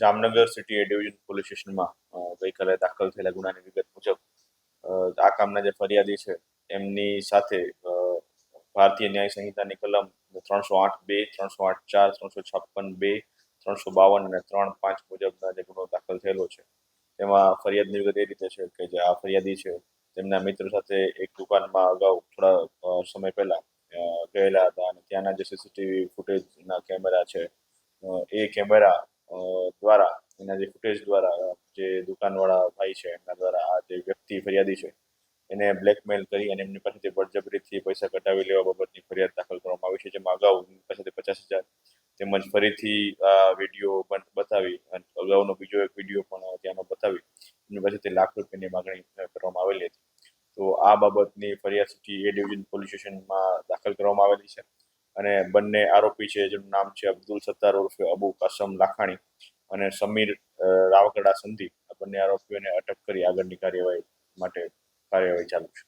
Jamnagar city A division police સ્ટેશનમાં ગઈકાલે દાખલ થયેલા ગુનાની વિગત મુજબ આ કામના જે ફરિયાદી છે, એમની સાથે ભારતીય ન્યાય સંહિતાની કલમ ત્રણસો આઠ બે, ત્રણસો આઠ ચાર, ત્રણસો છપ્પન બે, ત્રણસો બાવન અને ત્રણ પાંચ મુજબના જે ગુનો દાખલ થયેલો છે. તેમાં ફરિયાદની વિગત એ રીતે છે કે જે આ ફરિયાદી છે, તેમના મિત્ર સાથે એક દુકાનમાં અગાઉ થોડા સમય પહેલા ગયેલા હતા અને ત્યાંના જે સીસીટીવી ફૂટેજના કેમેરા છે એ કેમેરા દ્વારા, એના જે ફૂટેજ દ્વારા, જે દુકાનવાળા ભાઈ છે, એમના દ્વારા આ જે વ્યક્તિ ફરિયાદી છે, એને બ્લેકમેલ કરી અને એમની પાસેથી બળજબરીથી પૈસા કઢાવી લેવા બાબતની ફરિયાદ દાખલ કરવામાં આવી છે. જેમાં અગાઉ પાસેથી પચાસ હજાર તેમજ ફરીથી આ વીડિયો બતાવી અને અગાઉનો બીજો એક વીડિયો પણ ત્યાંનો બતાવી એમની પાસેથી લાખ રૂપિયાની માગણી કરવામાં આવેલી હતી. તો આ બાબતની ફરિયાદ સુધી એ ડિવિઝન પોલીસ સ્ટેશનમાં દાખલ કરવામાં આવેલી છે. અને બંને આરોપી છે, જેનું નામ છે અબ્દુલ સત્તાર ઉર્ફે અબુ કાસમ લાખાણી અને સમીર રાવકડા સંધી. આ બંને આરોપીઓને અટક કરી આગળની કાર્યવાહી માટે કાર્યવાહી ચાલુ છે.